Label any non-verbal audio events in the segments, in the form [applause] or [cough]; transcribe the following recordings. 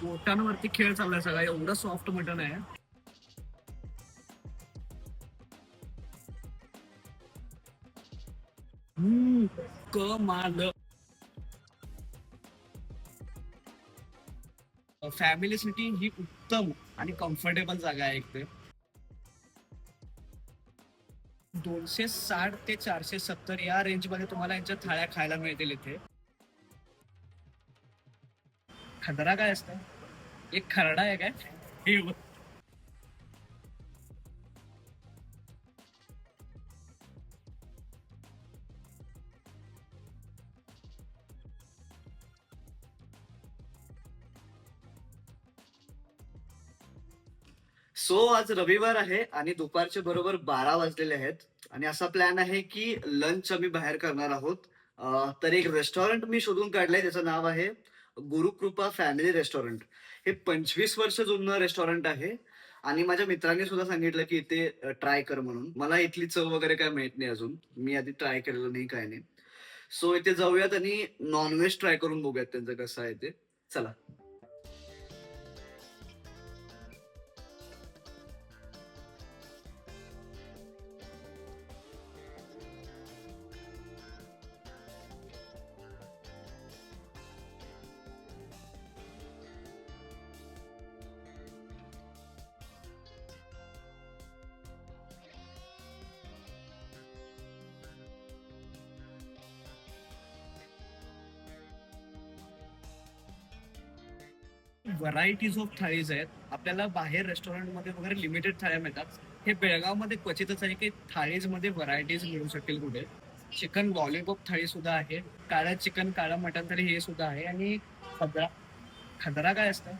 पोटांवरती खेळ चाललाय सगळा. एवढं सॉफ्ट मटन आहे. हम्म, कमाल. फॅमिलीसाठी ही उत्तम आणि कम्फर्टेबल जागा आहे एक ते दोनशे साठ ते चारशे सत्तर या रेंजमध्ये तुम्हाला यांच्या थाळ्या खायला मिळतील इथे. खदरा काय असतं? एक खरडा आहे काय? सो आज रविवार आहे आणि दुपारचे बरोबर बारा वाजलेले आहेत. आणि असा प्लॅन आहे की लंच आम्ही बाहेर करणार आहोत. तर एक रेस्टॉरंट मी शोधून काढलंय त्याचं नाव आहे गुरुकृपा फॅमिली रेस्टॉरंट. हे पंचवीस वर्ष जुनं रेस्टॉरंट आहे. आणि माझ्या मित्रांनी सुद्धा सांगितलं की इथे ट्राय कर म्हणून. मला इथली चव वगैरे काय माहीत नाही अजून. मी आधी ट्राय केलेलं नाही काय नाही. सो इथे जाऊयात आणि नॉनव्हेज ट्राय करून बघूयात त्यांचं कसं आहे ते. चला. व्हरायटीज ऑफ थाळीज आहेत आपल्याला बाहेर रेस्टॉरंटमध्ये वगैरे लिमिटेड थाळ्या मिळतात. हे बेळगावमध्ये क्वचितच आहे की थाळीजमध्ये व्हरायटीज मिळू शकेल कुठे. चिकन लॉलीपॉप थाळी सुद्धा आहे. काळा चिकन काळा मटन थाळी हे सुद्धा आहे. आणि खदरा खदरा काय असतं?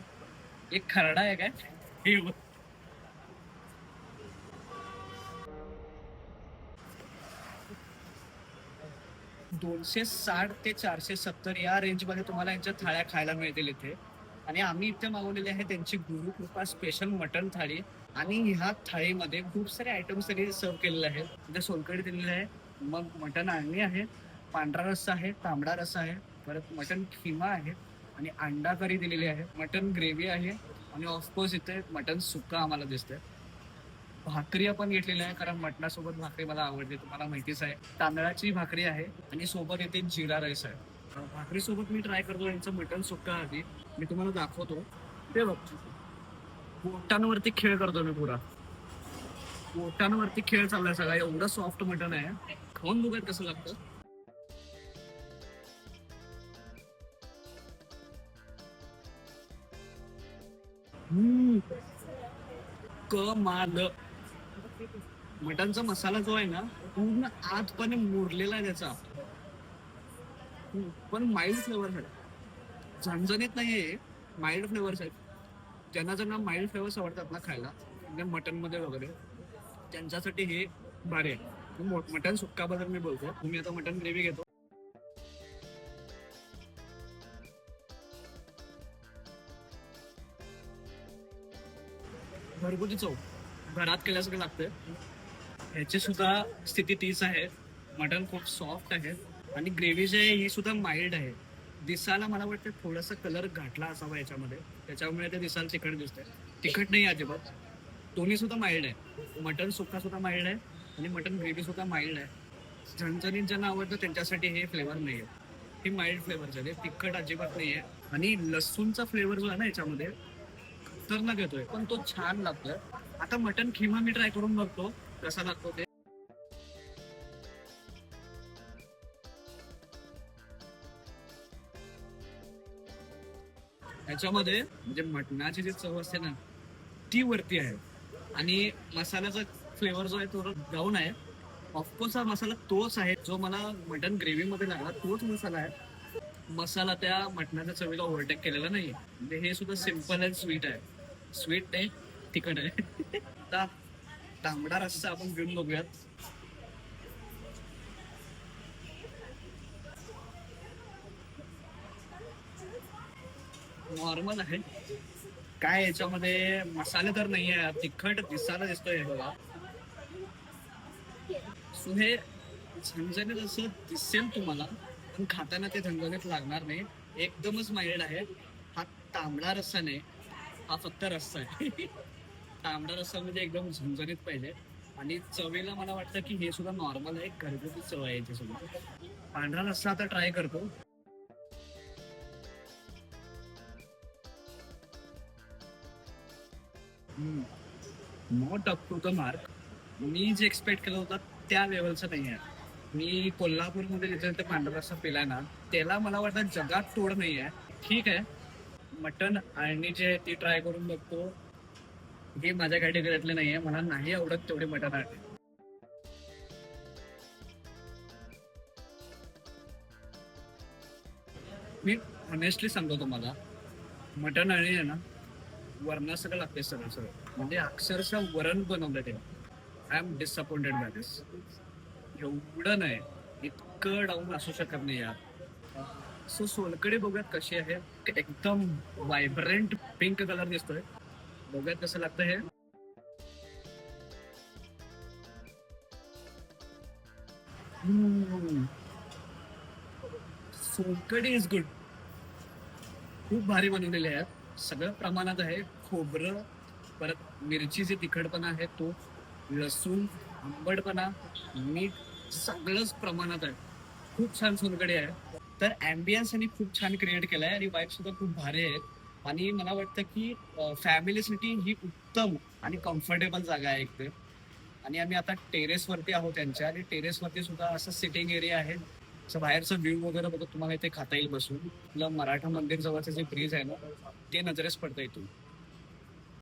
एक खरडा आहे काय? हे दोनशे साठ ते चारशे सत्तर या रेंजमध्ये तुम्हाला यांच्या थाळ्या खायला मिळतील इथे. आणि आम्ही इथे मागवलेली आहे त्यांची गुरुकृपा स्पेशल मटन थाळी. आणि ह्या थाळीमध्ये खूप सारे आयटम्स त्यांनी सर्व केलेले आहेत. तिथे सोलकडी दिलेली आहे मग मटन आळणी आहे पांढरा रस्सा आहे तांबडा रस्सा आहे परत मटन खिमा आहे आणि अंडा करी दिलेली आहे. मटन ग्रेव्ही आहे आणि ऑफकोर्स इथे मटन सुक्का आम्हाला दिसतंय. भाकरी आपण घेतलेली आहे कारण मटणासोबत भाकरी मला आवडते तुम्हाला माहितीच आहे. तांदळाची भाकरी आहे आणि सोबत येते जिरा राईस आहे. भाकरी सोबत मी ट्राय करतो यांचं मटन सुक्का आधी. मी तुम्हाला दाखवतो. ते बघ. पोटांवरती खेळ करतो मी पुरा. पोटांवरती खेळ चाललाय सगळा. एवढं सॉफ्ट मटन आहे. खाऊन बघत कसं लागतं. कमाल. मटनचा मसाला जो आहे ना पूर्ण आतपणे मुरलेला आहे त्याचा. पण माइल्ड फ्लेवर आहे झणझणीत नाहीये माइल्ड फ्लेवर्स आहेत ज्यांना ज्यांना माइल्ड फ्लेवर्स आवडतात ना खायला म्हणजे वगैरे त्यांच्यासाठी हे भारी आहे. मटन सुक्काबद्दल मी बोलतो तुम्ही आता मटन ग्रेव्ही घेतो. घरगुती चव. घरात केल्यासारखं लागतंय. ह्याची सुद्धा स्थिती तीच आहे. मटन खूप सॉफ्ट आहे. आणि ग्रेव्ही जी आहे ही सुद्धा माइल्ड आहे. दिसायला मला वाटतं थोडासा कलर घाटला असावा याच्यामध्ये. त्याच्यामुळे ते दिसायला तिखट दिसतंय. तिखट नाही अजिबात. दोन्ही सुद्धा माइल्ड आहे. मटन सुक्का सुद्धा माइल्ड आहे आणि मटन ग्रेव्ही सुद्धा माइल्ड आहे. झणझणीत ज्यांना आवडतं त्यांच्यासाठी हे फ्लेवर नाही आहे हे माइल्ड फ्लेवर आहे तिखट अजिबात नाही आहे आणि लसूणचा फ्लेवर जो आहे ना याच्यामध्ये तर न घेतोय पण तो छान लागतोय. आता मटन खिमा मी ट्राय करून बघतो. कसा लागतो ते. ह्याच्यामध्ये म्हणजे मटणाची जी चव असते ना ती वरती आहे. आणि मसाल्याचा फ्लेवर जो आहे तो डाऊन आहे. ऑफकोर्स हा मसाला तोच आहे. जो मला मटन ग्रेव्हीमध्ये लागला तोच मसाला आहे. मसाला त्या मटणाच्या चवीला ओव्हरटेक केलेला नाही म्हणजे हे सुद्धा सिंपल अँड स्वीट आहे. स्वीट नाही तिखट आहे. [laughs] तांबडा रस्सा आपण घेऊन बघूयात. नॉर्मल आहे. काय याच्यामध्ये मसाले तर नाही आहे तिखट दिसायला दिसतोय बघा. सो हे झणझणीत असं दिसेल तुम्हाला पण खाताना ते झणझणीत लागणार नाही. एकदमच माइल्ड आहे. हा तांबडा रस्सा नाही हा फक्त रस्सा आहे. [laughs] तांबडा रस्सा म्हणजे एकदम झणझणीत पाहिजे. आणि चवीला मला वाटतं की हे सुद्धा नॉर्मल आहे घरगुती चव आहे याच्यासोबत. पांढरा रस्सा आता ट्राय करतो. Not up to the mark मी जे एक्सपेक्ट केलं होतं त्या लेवलचं नाही आहे मी कोल्हापूरमध्ये जिथे ते पांढरा पिला पिलाय ना त्याला मला वाटतं जगात तोड नाही आहे ठीक आहे. मटन आणि जे ती ट्राय करून बघतो. हे माझ्या कॅटेगरीतले नाही आहे मला नाही आवडत तेवढे मटन आहे मी ऑनेस्टली सांगतो तुम्हाला मटन आणि आहे ना वरणा सगळं लागते सगळं सगळं. म्हणजे अक्षरशः वरण बनवलं ते I am disappointed by this एवढं नाही. इतकं डाऊन असू शकत नाही यार. सो सोलकडे बघूयात कशी आहे. एकदम व्हायब्रंट पिंक कलर दिसतोय. बघूयात कसं लागतं हे. सोलकडे सोलकडी इज गुड खूप भारी बनवलेले आहेत सगळं प्रमाणात आहे. खोबरं परत मिरची जे तिखटपणा आहे तो लसूण आंबटपणा मीठ सगळंच प्रमाणात आहे. खूप छान सोनकडे आहे. तर अँबियन्स यांनी खूप छान क्रिएट केलाय आणि वाईफ सुद्धा खूप भारी आहेत. आणि मला वाटतं की फॅमिलीसाठी ही उत्तम आणि कम्फर्टेबल जागा आहे एक आणि आम्ही आता टेरेसवरती आहोत त्यांच्या. आणि टेरेसवरती सुद्धा असं सिटिंग एरिया आहे. असं बाहेरचं व्ह्यू वगैरे बघत तुम्हाला इथे खाता येईल बसून. आपलं मराठा मंदिर जवळचं जे ब्रिज आहे ना ते नजरेस पडतं इथून.